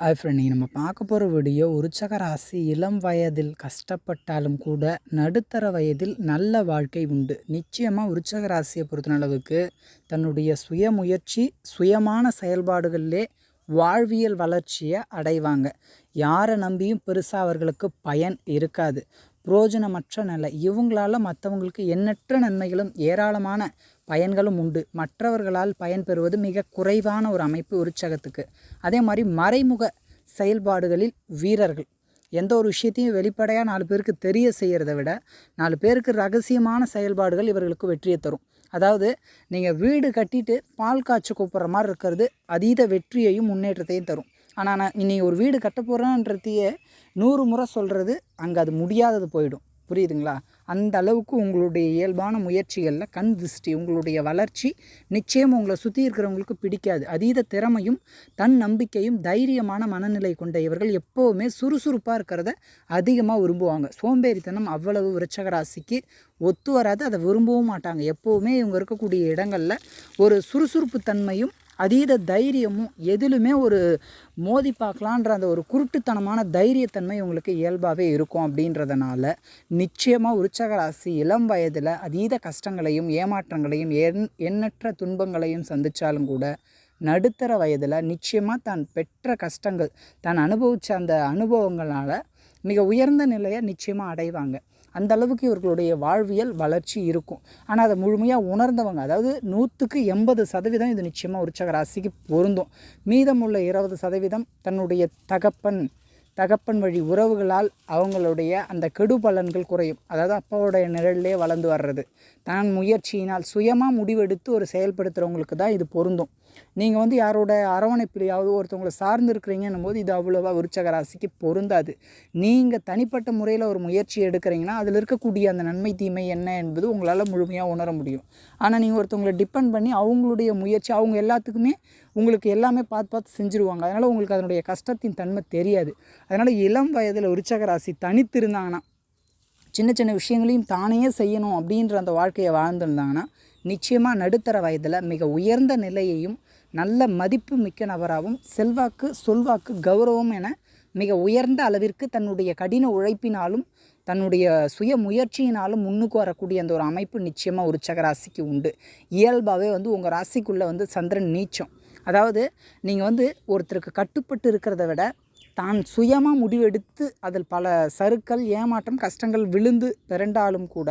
Hi friend நீங்கள் நம்ம பார்க்க போகிற வீடியோ உற்சக ராசி இளம் வயதில் கஷ்டப்பட்டாலும் கூட நடுத்தர வயதில் நல்ல வாழ்க்கை உண்டு. நிச்சயமாக உற்சக ராசியை பொறுத்தளவுக்கு தன்னுடைய சுயமுயற்சி சுயமான செயல்பாடுகளிலே வாழ்வியல் வளர்ச்சியை அடைவாங்க. யாரை நம்பியும் பெருசாக அவர்களுக்கு பயன் இருக்காது. புரோஜனமற்ற நிலை. இவங்களால மற்றவங்களுக்கு எண்ணற்ற நன்மைகளும் ஏராளமான பயன்களும் உண்டு. மற்றவர்களால் பயன் பெறுவது மிக குறைவான ஒரு அமைப்பு உற்சகத்துக்கு. அதே மாதிரி மறைமுக செயல்பாடுகளில் வீரர்கள். எந்த ஒரு விஷயத்தையும் வெளிப்படையாக நாலு பேருக்கு தெரிய செய்கிறத விட நாலு பேருக்கு ரகசியமான செயல்பாடுகள் இவர்களுக்கு வெற்றியை தரும். அதாவது நீங்கள் வீடு கட்டிட்டு பால் காய்ச்சி கூப்பிட்ற மாதிரி இருக்கிறது அதீத வெற்றியையும் முன்னேற்றத்தையும் தரும். ஆனால் நான் நீங்கள் ஒரு வீடு கட்ட போகிறேன்றதையே நூறு முறை சொல்கிறது அங்கே அது முடியாதது போயிடும். புரியுதுங்களா? அந்த அளவுக்கு உங்களுடைய இயல்பான முயற்சிகளில் கண் திருஷ்டி உங்களுடைய வளர்ச்சி நிச்சயம் உங்களை சுற்றி இருக்கிறவங்களுக்கு பிடிக்காது. அதீத திறமையும் தன் நம்பிக்கையும் தைரியமான மனநிலை கொண்ட இவர்கள் எப்போவுமே சுறுசுறுப்பாக இருக்கிறத அதிகமாக விரும்புவாங்க. சோம்பேறித்தனம் அவ்வளவு விருச்சகராசிக்கு ஒத்து வராது அதை விரும்பவும் மாட்டாங்க. எப்போவுமே இவங்க இருக்கக்கூடிய இடங்களில் ஒரு சுறுசுறுப்பு தன்மையும் அதீத தைரியமும் எதிலுமே ஒரு மோதி பார்க்கலான்ற அந்த ஒரு குருட்டுத்தனமான தைரியத்தன்மை உங்களுக்கு இயல்பாகவே இருக்கும் அப்படின்றதுனால நிச்சயமாக உற்சக ராசி இளம் வயதில் அதீத கஷ்டங்களையும் ஏமாற்றங்களையும் எண் எண்ணற்ற துன்பங்களையும் சந்தித்தாலும் கூட நடுத்தர வயதில் நிச்சயமாக தான் பெற்ற கஷ்டங்கள் தான் அனுபவித்த அந்த அனுபவங்களால் மிக உயர்ந்த நிலையை நிச்சயமாக அடைவாங்க. அந்த அளவுக்கு இவர்களுடைய வாழ்வியல் வளர்ச்சி இருக்கும். ஆனால் அதை முழுமையாக உணர்ந்தவங்க அதாவது நூற்றுக்கு எண்பது சதவீதம் இது நிச்சயமாக உற்சக ராசிக்கு பொருந்தும். மீதமுள்ள இருபது சதவீதம் தன்னுடைய தகப்பன் தகப்பன் வழி உறவுகளால் அவங்களுடைய அந்த கெடு பலன்கள் குறையும். அதாவது அப்பாவோடைய நிழல்லே வளர்ந்து வர்றது. தான் முயற்சியினால் சுயமாக முடிவெடுத்து ஒரு செயல்படுத்துகிறவங்களுக்கு தான் இது பொருந்தும். நீங்கள் வந்து யாரோட அரவணைப்பிலையாவது ஒருத்தவங்களை சார்ந்து இருக்கிறீங்கன்னும் போது இது அவ்வளோவா விருச்சக ராசிக்கு பொருந்தாது. நீங்கள் தனிப்பட்ட முறையில் ஒரு முயற்சி எடுக்கிறீங்கன்னா அதில் இருக்கக்கூடிய அந்த நன்மை தீமை என்ன என்பது உங்களால் முழுமையாக உணர முடியும். ஆனால் நீங்கள் ஒருத்தவங்களை டிபெண்ட் பண்ணி அவங்களுடைய முயற்சி அவங்க எல்லாத்துக்குமே உங்களுக்கு எல்லாமே பார்த்து பார்த்து செஞ்சுருவாங்க. அதனால் உங்களுக்கு அதனுடைய கஷ்டத்தின் தன்மை தெரியாது. அதனால் இளம் வயதில் விருச்சக ராசி தனித்திருந்தாங்கன்னா சின்ன சின்ன விஷயங்களையும் தானே செய்யணும் அப்படின்ற அந்த வாழ்க்கையை வாழ்ந்துருந்தாங்கன்னா நிச்சயமாக நடுத்தர வயதில் மிக உயர்ந்த நிலையையும் நல்ல மதிப்பு மிக்க நபராகவும் செல்வாக்கு சொல்வாக்கு கௌரவம் என மிக உயர்ந்த அளவிற்கு தன்னுடைய கடின உழைப்பினாலும் தன்னுடைய சுய முயற்சியினாலும் முன்னுக்கு வரக்கூடிய அந்த ஒரு அமைப்பு நிச்சயமாக உற்சக ராசிக்கு உண்டு. இயல்பாகவே வந்து உங்கள் ராசிக்குள்ளே வந்து சந்திரன் நீச்சம். அதாவது நீங்கள் வந்து ஒருத்தருக்கு கட்டுப்பட்டு இருக்கிறத விட தான் சுயமாக முடிவெடுத்து அதில் பல சறுக்கல் ஏமாற்றம் கஷ்டங்கள் விழுந்து பிறண்டாலும் கூட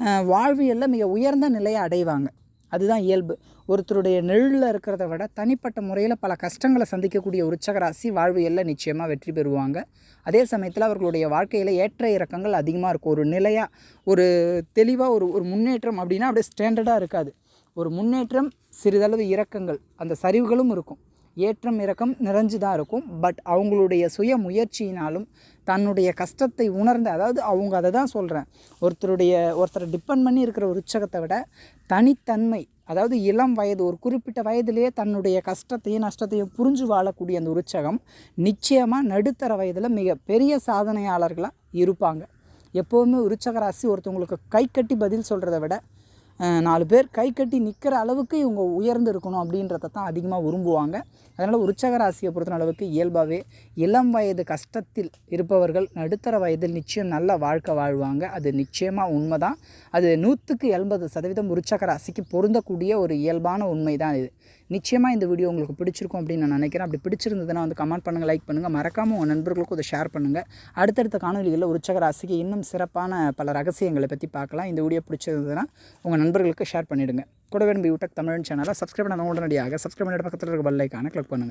வாழ்வியலில் மிக உயர்ந்த நிலையை அடைவாங்க. அதுதான் இயல்பு. ஒருத்தருடைய நிழலில் இருக்கிறத விட தனிப்பட்ட முறையில் பல கஷ்டங்களை சந்திக்கக்கூடிய உச்சகராசி வாழ்வியலில் நிச்சயமாக வெற்றி பெறுவாங்க. அதே சமயத்தில் அவர்களுடைய வாழ்க்கையில் ஏற்ற இறக்கங்கள் அதிகமாக இருக்கும். ஒரு நிலையாக ஒரு தெளிவாக ஒரு ஒரு முன்னேற்றம் அப்படின்னா அப்படியே ஸ்டாண்டர்டாக இருக்காது. ஒரு முன்னேற்றம் சிறிதளவு இறக்கங்கள் அந்த சரிவுகளும் இருக்கும். ஏற்றம் இறக்கம் நிறைஞ்சு தான் இருக்கும். பட் அவங்களுடைய சுய முயற்சியினாலும் தன்னுடைய கஷ்டத்தை உணர்ந்து அதாவது அவங்க அதை தான் சொல்கிறேன் ஒருத்தருடைய ஒருத்தரை டிபெண்ட் பண்ணி இருக்கிற ஒரு உற்சகத்தை விட தனித்தன்மை அதாவது இளம் வயது ஒரு குறிப்பிட்ட வயதிலேயே தன்னுடைய கஷ்டத்தையும் நஷ்டத்தையும் புரிஞ்சு வாழக்கூடிய அந்த உற்சகம் நிச்சயமாக நடுத்தர வயதில் மிக பெரிய சாதனையாளர்களாக இருப்பாங்க. எப்போவுமே உற்சக ராசி ஒருத்தவங்களுக்கு கை கட்டி பதில் சொல்கிறத விட நாலு பேர் கை கட்டி நிற்கிற அளவுக்கு இவங்க உயர்ந்து இருக்கணும் அப்படின்றத தான் அதிகமாக விரும்புவாங்க. அதனால் உற்சக ராசியை பொறுத்த அளவுக்கு இயல்பாகவே இளம் வயது கஷ்டத்தில் இருப்பவர்கள் நடுத்தர வயதில் நிச்சயம் நல்ல வாழ்க்கை வாழ்வாங்க. அது நிச்சயமாக உண்மை தான் அது நூற்றுக்கு எண்பது சதவீதம் உற்சக ராசிக்கு பொருந்தக்கூடிய ஒரு இயல்பான உண்மை தான் இது. நிச்சயமாக இந்த வீடியோ உங்களுக்கு பிடிச்சிருக்கும் அப்படின்னு நான் நினைக்கிறேன். அப்படி பிடிச்சிருந்ததுன்னா வந்து கமெண்ட் பண்ணுங்கள் லைக் பண்ணுங்கள் மறக்காமல் உங்கள் நண்பர்களுக்கும் அதை ஷேர் பண்ணுங்கள் அடுத்தடுத்த காணொலிகளில் உற்சக ராசிக்கு இன்னும் சிறப்பான பல ரகசியங்களை பற்றி பார்க்கலாம். இந்த வீடியோ பிடிச்சிருந்ததுன்னா உங்கள் நண்பர்களுக்கு ஷேர் பண்ணிவிடுங்க கூடவே நம்ம யூடியூப் தமிழ் சேனலை சப்ஸ்கிரைப் பண்ண உடனடியாக சப்ஸ்கிரைப் பண்ணிட்டு பக்கத்தில் இருக்க பெல் கிளிக் பண்ணுங்கள்